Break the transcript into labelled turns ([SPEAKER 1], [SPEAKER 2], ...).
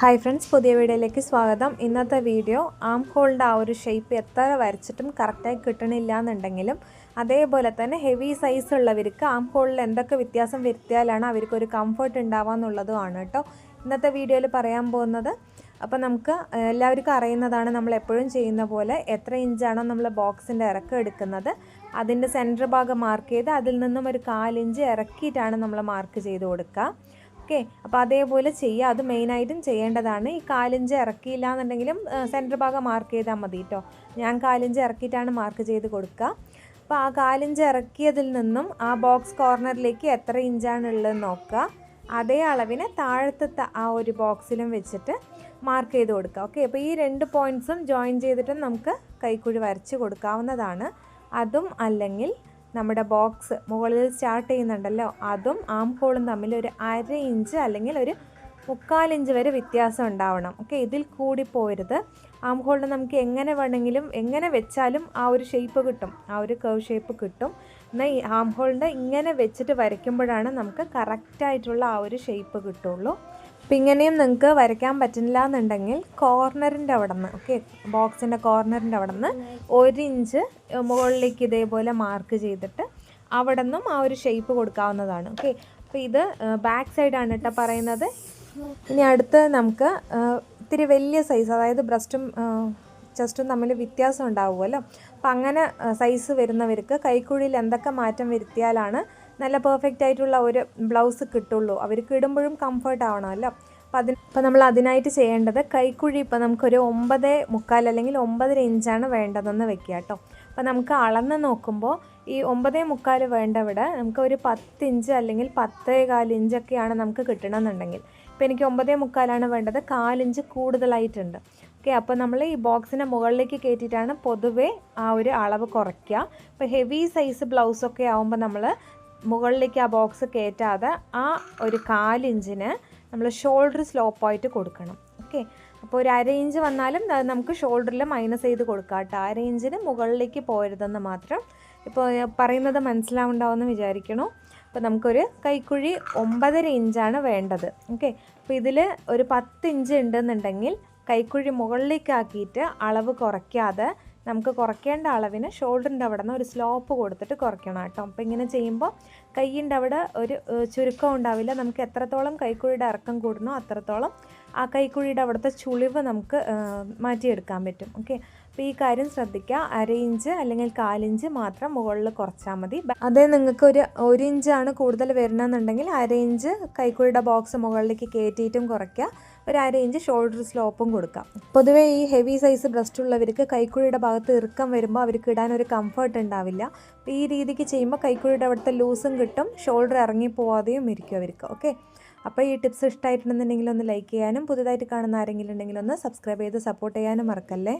[SPEAKER 1] Hi friends പുതിയ വീഡിയോയിലേക്ക് സ്വാഗതം. ഇന്നത്തെ വീഡിയോ ആം ഹോളിന്റെ ആ ഒരു ഷേപ്പ് എത്ര വരച്ചിട്ടും കറക്റ്റായി കിട്ടണില്ല എന്നുണ്ടെങ്കിലും അതേപോലെ തന്നെ ഹെവി സൈസ് ഉള്ളവർക്ക് ആം ഹോളിൽ എന്തൊക്കെ വ്യത്യാസം വരുത്തിയാലാണ് അവർക്ക് ഒരു കംഫർട്ട് ഉണ്ടാവുക എന്നുള്ളതുമാണ് കേട്ടോ. ഇന്നത്തെ വീഡിയോയിൽ പറയാൻ പോകുന്നത് അപ്പോൾ നമുക്ക് എല്ലാവർക്കും അറിയുന്നതാണ് നമ്മൾ എപ്പോഴും ചെയ്യുന്ന പോലെ എത്ര ഇഞ്ചാണോ നമ്മൾ ബോക്സിന്റെ ഇറക്കം എടുക്കുന്നത് അതിന്റെ സെന്റർ ഭാഗം മാർക്ക് ചെയ്ത് അതിൽ നിന്നും ഒരു കാലിഞ്ച് ഇറക്കിയിട്ടാണ് നമ്മൾ മാർക്ക് ചെയ്ത് കൊടുക്കുക. ഓക്കെ. അപ്പോൾ അതേപോലെ ചെയ്യുക അത് മെയിനായിട്ടും ചെയ്യേണ്ടതാണ്. ഈ കാലിഞ്ച് ഇറക്കിയില്ല എന്നുണ്ടെങ്കിലും സെന്റർ ഭാഗം മാർക്ക് ചെയ്താൽ മതി കേട്ടോ ഞാൻ കാലിഞ്ച് ഇറക്കിയിട്ടാണ് മാർക്ക് ചെയ്ത് കൊടുക്കുക അപ്പോൾ ആ കാലിഞ്ച് ഇറക്കിയതിൽ നിന്നും ആ ബോക്സ് കോർണറിലേക്ക് എത്ര ഇഞ്ചാണ് ഉള്ളതെന്ന് നോക്കുക അതേ അളവിന് താഴത്തെ ആ ഒരു ബോക്സിലും വെച്ചിട്ട് മാർക്ക് ചെയ്ത് കൊടുക്കുക ഓക്കെ. അപ്പോൾ ഈ രണ്ട് പോയിന്റ്സും ജോയിൻ ചെയ്തിട്ട് നമുക്ക് കൈക്കുഴി വരച്ച് കൊടുക്കാവുന്നതാണ്. അതും അല്ലെങ്കിൽ നമ്മുടെ ബോക്സ് മുകളിൽ സ്റ്റാർട്ട് ചെയ്യുന്നുണ്ടല്ലോ. അതും ആം ഹോളും തമ്മിൽ ഒരു അര ഇഞ്ച് അല്ലെങ്കിൽ ഒരു മുക്കാലിഞ്ച് വരെ വ്യത്യാസം ഉണ്ടാവണം. ഓക്കെ ഇതിൽ കൂടി പോരുത്. ആം ഹോളിന് നമുക്ക് എങ്ങനെ വേണമെങ്കിലും എങ്ങനെ വെച്ചാലും ആ ഒരു ഷേപ്പ് കിട്ടും. ആ ഒരു കർവ് ഷേപ്പ് കിട്ടും. എന്നാൽ ഈ ആം ഹോളിന്റെ ഇങ്ങനെ വെച്ചിട്ട് വരയ്ക്കുമ്പോഴാണ് നമുക്ക് കറക്റ്റായിട്ടുള്ള ആ ഒരു ഷേപ്പ് കിട്ടുള്ളൂ. അപ്പം ഇങ്ങനെയും നിങ്ങൾക്ക് വരയ്ക്കാൻ പറ്റുന്നില്ല എന്നുണ്ടെങ്കിൽ കോർണറിന്റെ അവിടെ നിന്ന് ഓക്കെ ബോക്സിന്റെ കോർണറിന്റെ അവിടെ നിന്ന് ഒരു ഇഞ്ച് മുകളിലേക്ക് ഇതേപോലെ മാർക്ക് ചെയ്തിട്ട് അവിടെ നിന്നും ആ ഒരു ഷേപ്പ് കൊടുക്കാവുന്നതാണ് ഓക്കെ അപ്പോൾ ഇത് ബാക്ക് സൈഡാണ് കേട്ടോ പറയുന്നത്. ഇനി അടുത്ത് നമുക്ക് ഇത്തിരി വലിയ സൈസ് അതായത് ബ്രസ്റ്റും ചെസ്റ്റും തമ്മിൽ വ്യത്യാസം ഉണ്ടാവുമല്ലോ? അപ്പം അങ്ങനെ സൈസ് വരുന്നവർക്ക് കൈക്കുഴിയിൽ എന്തൊക്കെ മാറ്റം വരുത്തിയാലാണ് നല്ല പെർഫെക്റ്റ് ആയിട്ടുള്ള ഒരു ബ്ലൗസ് കിട്ടുള്ളൂ. അവർക്ക് ഇടുമ്പോഴും കംഫർട്ട് ആവണമല്ലോ അപ്പം അതിന് അപ്പം നമ്മൾ അതിനായിട്ട് ചെയ്യേണ്ടത് കൈക്കുഴി ഇപ്പോൾ നമുക്കൊരു ഒമ്പത് മുക്കാൽ അല്ലെങ്കിൽ ഒമ്പതര ഇഞ്ചാണ് വേണ്ടതെന്ന് വെക്കുക കേട്ടോ. അപ്പോൾ നമുക്ക് അളന്ന് നോക്കുമ്പോൾ ഈ ഒമ്പതേ മുക്കാൽ വേണ്ടവിടെ നമുക്ക് ഒരു പത്ത് ഇഞ്ച് അല്ലെങ്കിൽ പത്തേ കാൽ ഇഞ്ചൊക്കെയാണ് നമുക്ക് കിട്ടണമെന്നുണ്ടെങ്കിൽ. ഇപ്പോൾ എനിക്ക് ഒമ്പതേ മുക്കാലാണ് വേണ്ടത് കാലിഞ്ച് കൂടുതലായിട്ടുണ്ട്. ഓക്കെ അപ്പോൾ നമ്മൾ ഈ ബോക്സിന്റെ മുകളിലേക്ക് കയറ്റിയിട്ടാണ് പൊതുവേ ആ ഒരു അളവ് കുറയ്ക്കുക. ഇപ്പോൾ ഹെവി സൈസ് ബ്ലൗസൊക്കെ ആകുമ്പോൾ നമ്മൾ മുകളിലേക്ക് ആ ബോക്സ് കയറ്റാതെ ആ ഒരു കാലിഞ്ചിന് നമ്മൾ ഷോൾഡർ സ്ലോപ്പായിട്ട് കൊടുക്കണം. ഓക്കെ അപ്പോൾ ഒരു അര ഇഞ്ച് വന്നാലും നമുക്ക് ഷോൾഡറിൽ മൈനസ് ചെയ്ത് കൊടുക്കാം കേട്ടോ. അര ഇഞ്ചിന് മുകളിലേക്ക് പോരുതെന്ന് മാത്രം ഇപ്പോൾ പറയുന്നത് മനസ്സിലാവുണ്ടാവുമെന്ന് വിചാരിക്കണോ. അപ്പോൾ നമുക്കൊരു കൈക്കുഴി ഒമ്പതര ഇഞ്ചാണ് വേണ്ടത്. ഓക്കെ അപ്പോൾ ഇതിൽ ഒരു പത്ത് ഇഞ്ച് ഉണ്ടെന്നുണ്ടെങ്കിൽ കൈക്കുഴി മുകളിലേക്കാക്കിയിട്ട് അളവ് കുറയ്ക്കാതെ നമുക്ക് കുറയ്ക്കേണ്ട അളവിന് ഷോൾഡറിന്റെ അവിടെ നിന്ന് ഒരു സ്ലോപ്പ് കൊടുത്തിട്ട് കുറയ്ക്കണം കേട്ടോ. അപ്പോൾ ഇങ്ങനെ ചെയ്യുമ്പോൾ കൈയിന്റെ അവിടെ ഒരു ചുരുക്കം ഉണ്ടാവില്ല. നമുക്ക് എത്രത്തോളം കൈക്കുഴിയുടെ ഇറക്കം കൂടുന്നോ അത്രത്തോളം ആ കൈക്കുഴിയുടെ അവിടുത്തെ ചുളിവ് നമുക്ക് മാറ്റിയെടുക്കാൻ പറ്റും. ഓക്കെ? അപ്പോൾ ഈ കാര്യം ശ്രദ്ധിക്കുക. അര ഇഞ്ച് അല്ലെങ്കിൽ കാലിഞ്ച് മാത്രം മുകളിൽ കുറച്ചാൽ മതി. അതേ നിങ്ങൾക്ക് ഒരു ഒരു ഇഞ്ചാണ് കൂടുതൽ വരണമെന്നുണ്ടെങ്കിൽ അര ഇഞ്ച് കൈക്കുഴിയുടെ ബോക്സ് മുകളിലേക്ക് കയറ്റിയിട്ടും കുറയ്ക്കുക. ഒരു അര ഇഞ്ച് ഷോൾഡർ സ്ലോപ്പും കൊടുക്കാം. പൊതുവേ ഈ ഹെവി സൈസ് ബ്രസ്റ്റ് ഉള്ളവർക്ക് കൈക്കുഴിയുടെ ഭാഗത്ത് ഇറുക്കം വരുമ്പോൾ അവർക്ക് ഇടാൻ ഒരു കംഫർട്ട് ഉണ്ടാവില്ല. ഈ രീതിക്ക് ചെയ്യുമ്പോൾ കൈക്കുഴിയുടെ അവിടുത്തെ ലൂസും കിട്ടും ഷോൾഡർ ഇറങ്ങി പോവാതെയും ഇരിക്കും അവർക്ക് ഓക്കെ അപ്പോൾ ഈ ടിപ്സ് ഇഷ്ടമായിട്ടുണ്ടെന്നുണ്ടെങ്കിൽ ഒന്ന് ലൈക്ക് ചെയ്യാനും പുതുതായിട്ട് കാണുന്ന ആരെങ്കിലും ഉണ്ടെങ്കിൽ ഒന്ന് സബ്സ്ക്രൈബ് ചെയ്ത് സപ്പോർട്ട് ചെയ്യാനും മറക്കല്ലേ?